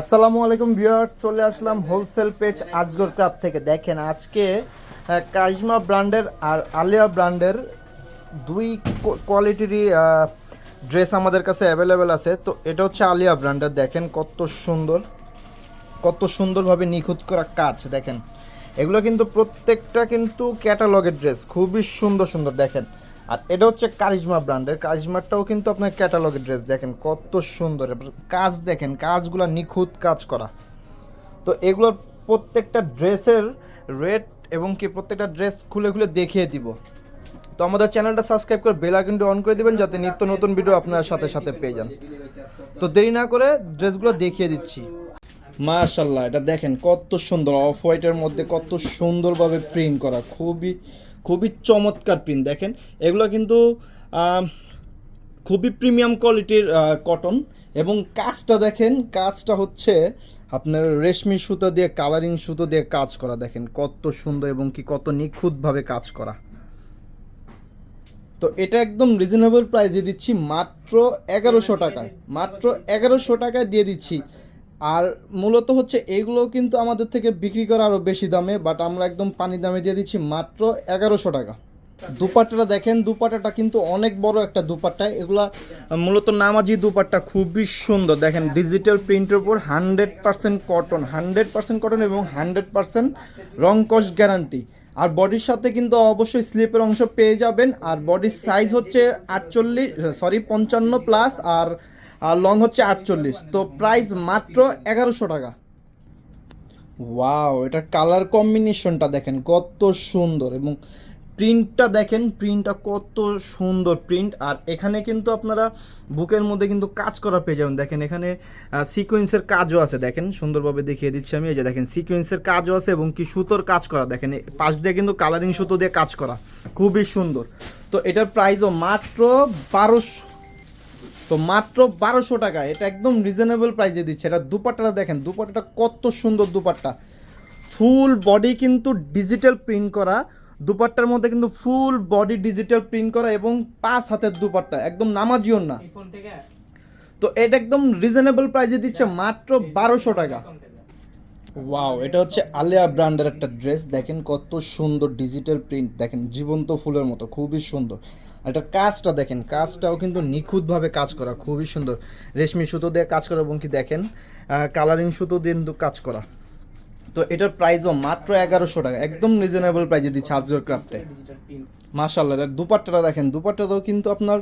আসসালামু আলাইকুম ভিউয়ার চলে আসলাম হোলসেল পেজ আজগর ক্রাফ থেকে। দেখেন আজকে আহ, কারিজমা ব্র্যান্ডের আর আলিয়া ব্র্যান্ডের দুই কোয়ালিটিরই ড্রেস আমাদের কাছে অ্যাভেলেবেল আছে। তো এটা হচ্ছে আলিয়া ব্র্যান্ডের দেখেন কত সুন্দর কত সুন্দরভাবে নিখুঁত করা কাজ দেখেন। এগুলো কিন্তু প্রত্যেকটা কিন্তু ক্যাটালগের ড্রেস খুবই সুন্দর সুন্দর দেখেন। আর এটা হচ্ছে কারিজমা ব্র্যান্ডের কারিজমাটাও কিন্তু আপনার ক্যাটালগের ড্রেস দেখেন কত সুন্দর। কাজ দেখেন, কাজগুলো নিখুঁত কাজ করা। তো এগুলোর প্রত্যেকটা ড্রেসের রেট এবং কি প্রত্যেকটা ড্রেস খুলে খুলে দেখিয়ে দিব। তো আমাদের চ্যানেলটা সাবস্ক্রাইব করে বেল আইকনটি অন করে দিবেন যাতে নিত্য নতুন ভিডিও আপনার সাথে সাথে পেয়ে যান। তো দেরি না করে ড্রেসগুলো দেখিয়ে দিচ্ছি। মাশাল্লাহ এটা দেখেন কত সুন্দর অফ হোয়াইটের মধ্যে কত সুন্দরভাবে প্রিন্ট করা। খুবই খুবই চমৎকার প্রিন্ট দেখেন। এগুলো কিন্তু খুবই প্রিমিয়াম কোয়ালিটির কটন এবং কাজটা দেখেন, কাজটা হচ্ছে আপনার রেশমি সুতো দিয়ে কালারিং সুতো দিয়ে কাজ করা, দেখেন। কত সুন্দর এবং কি কত নিখুঁতভাবে কাজ করা। তো এটা একদম রিজনেবল প্রাইসে দিচ্ছি, মাত্র এগারোশো টাকায়। মাত্র এগারোশো টাকায় দিয়ে দিচ্ছি। আর মূলত হচ্ছে এগুলো কিন্তু আমাদের থেকে বিক্রি করা আরও বেশি দামে বাট আমরা একদম পানি দামে দিয়ে দিচ্ছি মাত্র এগারোশো টাকা। দুপাট্টাটা দেখেন, দুপাট্টাটা কিন্তু অনেক বড় একটা দুপাট্টা। এগুলা মূলত নামাজি দুপাট্টা, খুবই সুন্দর। দেখেন ডিজিটাল প্রিন্টের উপর hundred percent cotton hundred percent cotton এবং হান্ড্রেড পার্সেন্ট রং কস্ট গ্যারান্টি আর বডির সাথে কিন্তু অবশ্যই স্লিপের অংশ পেয়ে যাবেন। আর বডির সাইজ হচ্ছে আটচল্লিশ সরি পঞ্চান্ন প্লাস আর লং হচ্ছে আটচল্লিশ। তো প্রাইস মাত্র এগারোশো টাকা। ওয়াও এটার কালার কম্বিনেশনটা দেখেন, কত সুন্দর এবং প্রিন্টটা দেখেন প্রিন্টটা কত সুন্দর প্রিন্ট আর এখানে কিন্তু আপনারা বুকের মধ্যে কিন্তু কাজ করা পেয়ে যাবেন। দেখেন এখানে সিকোয়েন্সের কাজও আছে, দেখেন, সুন্দরভাবে দেখিয়ে দিচ্ছি আমি। এই যে দেখেন সিকোয়েন্সের কাজও আছে এবং কি সুতোর কাজ করা। দেখেন পাশ দিয়ে কিন্তু কালারিং সুতো দিয়ে কাজ করা। খুবই সুন্দর। তো এটার প্রাইসও মাত্র বারোশো তো মাত্র বারোশো টাকা। এটা একদম রিজনেবল প্রাইসে দিচ্ছে। এটা দুপাট্টাটা দেখেন দুপাট্টাটা কত সুন্দর দুপাট্টা। ফুল বডি কিন্তু ডিজিটাল প্রিন্ট করা। দুপাট্টার মধ্যে কিন্তু ফুল বডি ডিজিটাল প্রিন্ট করা এবং পাঁচ হাতের দুপাট্টা। একদম নামাজিও না তো এটা একদম রিজনেবল প্রাইসে দিচ্ছে মাত্র বারোশো টাকা। ওয়াও এটা হচ্ছে আলিয়া ব্র্যান্ডের একটা ড্রেস। দেখেন কত সুন্দর ডিজিটাল প্রিন্ট। দেখেন, জীবন্ত ফুলের মতো, খুবই সুন্দর। আর এটার কাজটা দেখেন, কাজটাও কিন্তু নিখুঁতভাবে কাজ করা, খুবই সুন্দর। রেশমি সুতো দিয়ে কাজ করা, এবং কি দেখেন কালারিং সুতো দিয়ে কিন্তু কাজ করা। তো এটার প্রাইসও মাত্র এগারোশো টাকা, একদম রিজনেবল প্রাইসে দিচ্ছে আজর ক্রাফটে মাশাল্লাহ এটার দুপাট্টাটা দেখেন দুপাট্টাটাও কিন্তু আপনার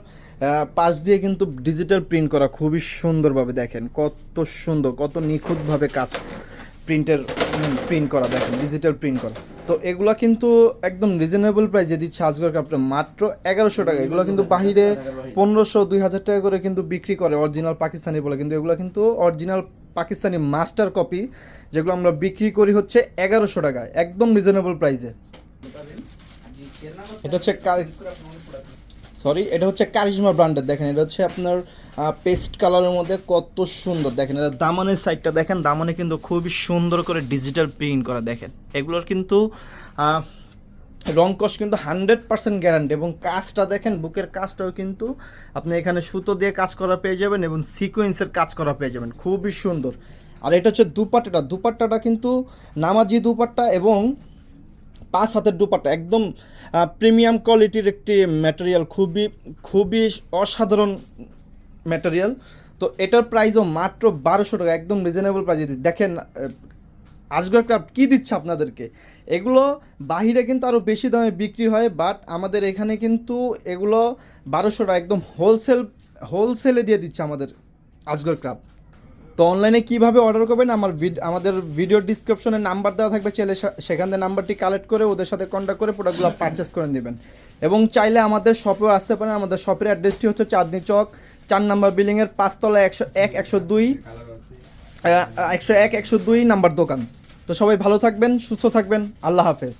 পাশ দিয়ে কিন্তু ডিজিটাল প্রিন্ট করা, খুবই সুন্দরভাবে দেখেন, কত সুন্দর, কত নিখুঁতভাবে কাজ। প্রিন্টের প্রিন্ট করা, দেখেন ডিজিটাল প্রিন্ট করা। তো এগুলা কিন্তু একদম রিজনেবল প্রাইসে দিচ্ছে আজগর কাপটা মাত্র এগারোশো টাকা। এগুলো কিন্তু বাহিরে পনেরোশো, দুই হাজার টাকা করে কিন্তু বিক্রি করে অরিজিনাল পাকিস্তানি বলে। কিন্তু এগুলো কিন্তু অরিজিনাল পাকিস্তানি মাস্টার কপি যেগুলো আমরা বিক্রি করি হচ্ছে এগারোশো টাকা, একদম রিজনেবল প্রাইসে এটা হচ্ছে সরি এটা হচ্ছে কারিজমা ব্র্যান্ডের দেখেন, এটা হচ্ছে আপনার পেস্ট কালারের মধ্যে কত সুন্দর। দেখেন, এটা দামানের সাইডটা দেখেন, দামানে কিন্তু খুবই সুন্দর করে ডিজিটাল প্রিন্ট করা দেখেন। এগুলোর কিন্তু রং কস কিন্তু হান্ড্রেড পার্সেন্ট গ্যারান্টি এবং কাজটা দেখেন, বুকের কাজটাও কিন্তু আপনি এখানে সুতো দিয়ে কাজ করা পেয়ে যাবেন এবং সিকোয়েন্সের কাজ করা পেয়ে যাবেন। খুবই সুন্দর। আর এটা হচ্ছে দুপাট্টাটা। দুপাট্টাটা কিন্তু নামাজি দুপাট্টা এবং পাঁচ হাতের দুপাট্টা। একদম প্রিমিয়াম কোয়ালিটির একটি ম্যাটেরিয়াল খুবই খুবই অসাধারণ ম্যাটেরিয়াল তো এটার প্রাইসও মাত্র বারোশো টাকা, একদম রিজনেবল প্রাইসে দেখেন আজগর ক্রাফট কী দিচ্ছে আপনাদেরকে? এগুলো বাহিরে কিন্তু আরও বেশি দামে বিক্রি হয় বাট আমাদের এখানে কিন্তু এগুলো বারোশো টাকা একদম হোলসেল হোলসেলে দিয়ে দিচ্ছে আমাদের আজগর ক্রাফট তো অনলাইনে কীভাবে অর্ডার করবেন? আমার আমাদের ভিডিও ডিসক্রিপশনে নাম্বার দেওয়া থাকবে, চাইলে সেখান থেকে নাম্বারটি কালেক্ট করে ওদের সাথে কন্ট্যাক্ট করে প্রোডাক্টগুলো পারচেস করে নেবেন। এবং চাইলে আমাদের শপেও আসতে পারেন, আমাদের শপের অ্যাড্রেসটি হচ্ছে চাঁদনি চক। চার নাম্বার বিল্ডিংয়ের পাঁচতলা একশো এক, একশো দুই একশো এক, একশো দুই নাম্বার দোকান। তো সবাই ভালো থাকবেন, সুস্থ থাকবেন, আল্লাহ হাফেজ।